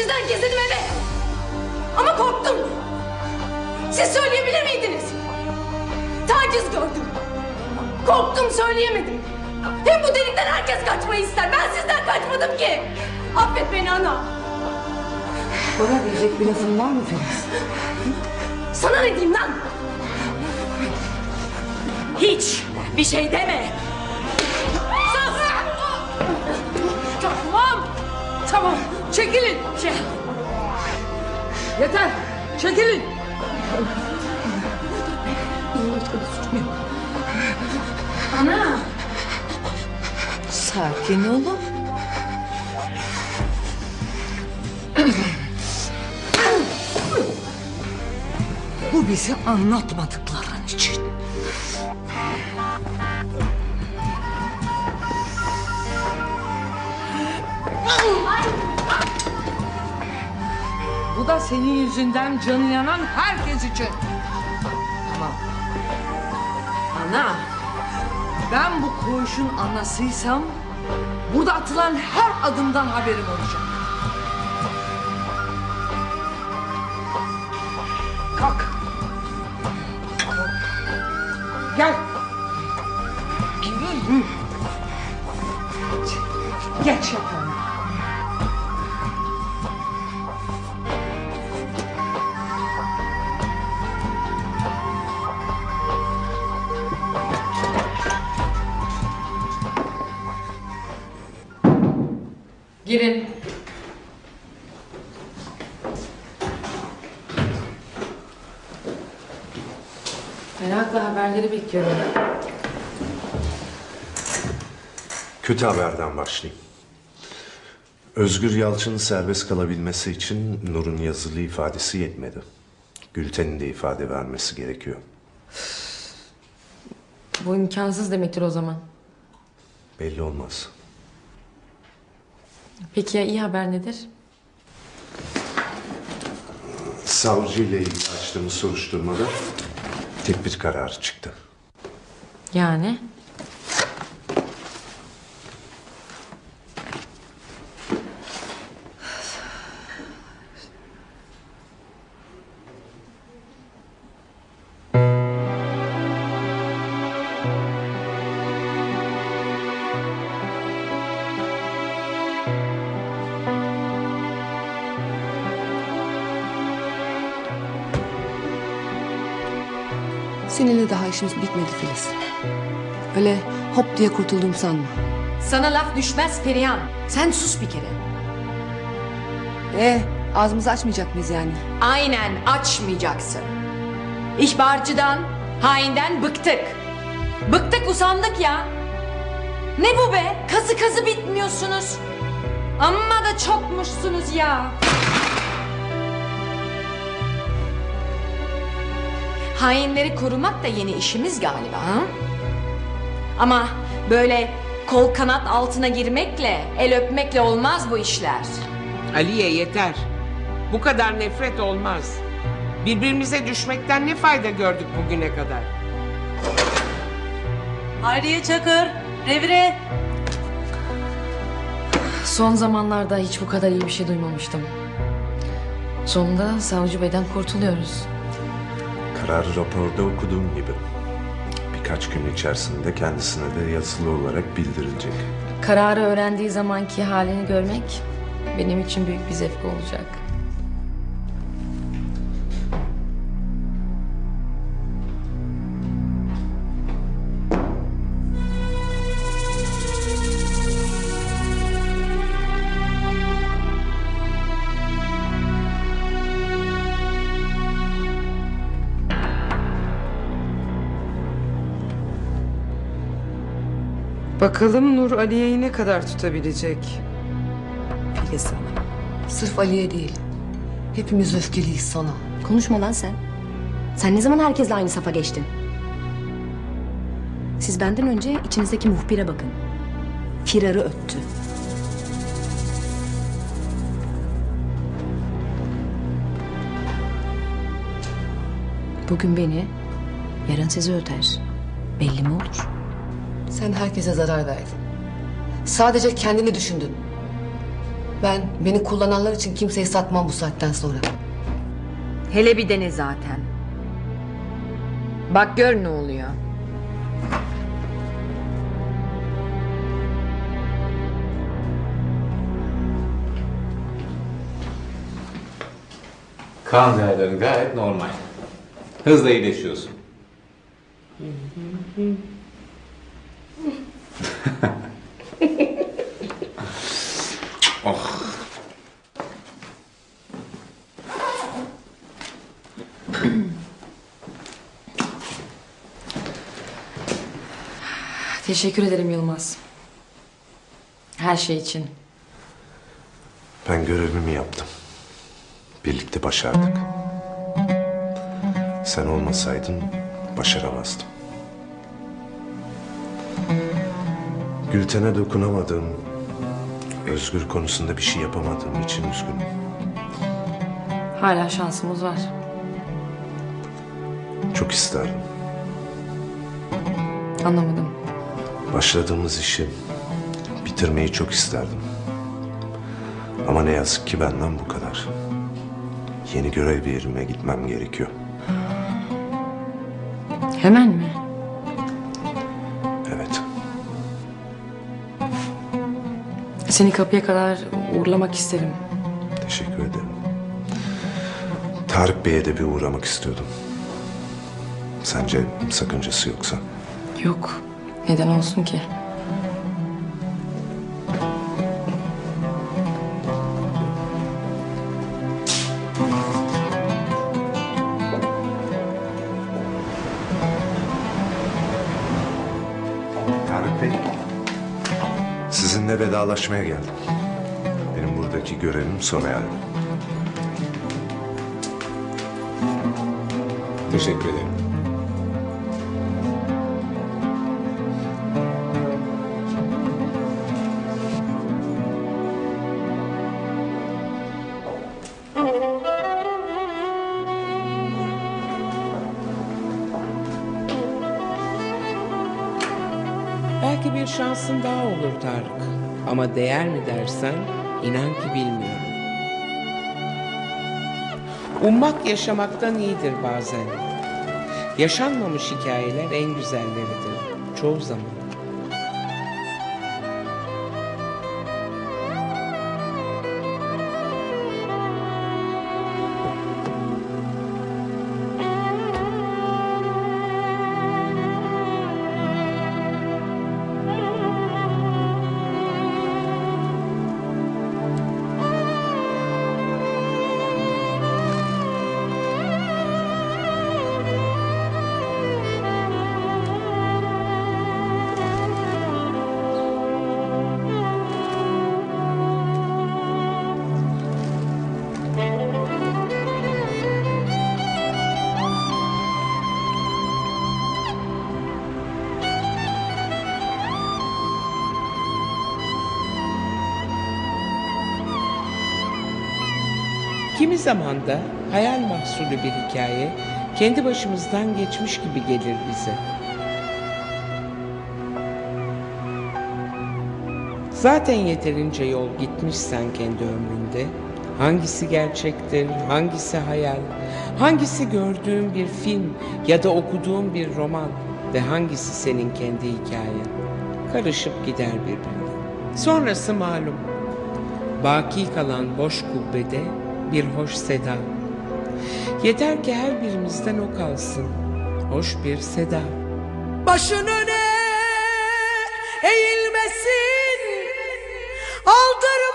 sizden eve. Ama korktum. Siz söyleyebilir miydiniz? Taciz gördüm. Korktum söyleyemedim. Hem bu delikten herkes kaçmayı ister. Ben sizden kaçmadım ki. Affet beni ana. Bana diyecek bir lafın var mı Filiz? Sana ne diyeyim lan? Hiç bir şey deme. Sus! Tamam. Tamam. Çekilin. Şey. Yeter! Çekilin! Ana. Sakin olun. Bu bizi anlatmadıkların Senin yüzünden canı yanan herkes için. Tamam. Ana, ben bu koğuşun anasıysam... ...burada atılan her adımdan haberim olacak. Kalk. Gel. Yürü. Geç yatağına. Girin. Merakla haberleri bekliyorum. Kötü haberden başlayayım. Özgür Yalçın'ın serbest kalabilmesi için Nur'un yazılı ifadesi yetmedi. Gülten'in de ifade vermesi gerekiyor. Bu imkansız demektir o zaman. Belli olmaz. Peki ya iyi haber nedir? Savcı ile ilgili açtığımız soruşturmada tedbir kararı çıktı. Yani? Seninle daha işimiz bitmedi Filiz. Öyle hop diye kurtuldum sanma. Sana laf düşmez Perihan. Sen sus bir kere. E ağzımızı açmayacak mıyız yani? Aynen açmayacaksın. İhbarcıdan, hainden bıktık. Bıktık usandık ya. Ne bu be? Kazı kazı bitmiyorsunuz. Amma da çokmuşsunuz ya. Hainleri korumak da yeni işimiz galiba ha? Ama böyle kol kanat altına girmekle, el öpmekle olmaz bu işler. Aliye yeter. Bu kadar nefret olmaz. Birbirimize düşmekten ne fayda gördük bugüne kadar? Hayriye Çakır, revire. Son zamanlarda hiç bu kadar iyi bir şey duymamıştım. Sonunda savcı beyden kurtuluyoruz. Kararı raporda okuduğum gibi. Birkaç gün içerisinde kendisine de yazılı olarak bildirilecek. Kararı öğrendiği zamanki halini görmek benim için büyük bir zevk olacak. Bakalım Nur Aliye'yi ne kadar tutabilecek? Filiz Hanım. Sırf Ali'ye değil. Hepimiz öfkeliyiz sana. Konuşma lan sen. Sen ne zaman herkesle aynı safa geçtin? Siz benden önce içinizdeki muhbire bakın. Firarı öttü. Bugün beni, yarın sizi öter. Belli mi olur? Sen herkese zarar verdin. Sadece kendini düşündün. Ben beni kullananlar için kimseyi satmam bu saatten sonra. Hele bir dene zaten. Bak gör ne oluyor. Kan değerlerin gayet normal. Hızla iyileşiyorsun. oh. Teşekkür ederim Yılmaz. Her şey için. Ben görevimi yaptım. Birlikte başardık. Sen olmasaydın başaramazdım. Gülten'e dokunamadığım, Özgür konusunda bir şey yapamadığım için üzgünüm. Hala şansımız var. Çok isterdim. Anlamadım. Başladığımız işi bitirmeyi çok isterdim. Ama ne yazık ki benden bu kadar. Yeni görev yerime gitmem gerekiyor. Hemen mi? Seni kapıya kadar uğurlamak isterim. Teşekkür ederim. Tarık Bey'e de bir uğramak istiyordum. Sence sakıncası yoksa? Yok. Neden olsun ki? Tarık Bey. Sizinle vedalaşmaya geldim. Benim buradaki görevim sona erdi. Teşekkür ederim. Belki bir şansın daha olur Tarık. Ama değer mi dersen inan ki bilmiyorum. Ummak yaşamaktan iyidir bazen. Yaşanmamış hikayeler en güzelleridir. Çoğu zaman. Kimi zaman da hayal mahsulü bir hikaye kendi başımızdan geçmiş gibi gelir bize. Zaten yeterince yol gitmişsen kendi ömründe hangisi gerçektir, hangisi hayal, hangisi gördüğün bir film ya da okuduğun bir roman ve hangisi senin kendi hikayen karışıp gider birbirine. Sonrası malum. Baki kalan boş kubbede bir hoş seda. Yeter ki her birimizden o kalsın. Hoş bir seda. Başın öne eğilmesin Aldırma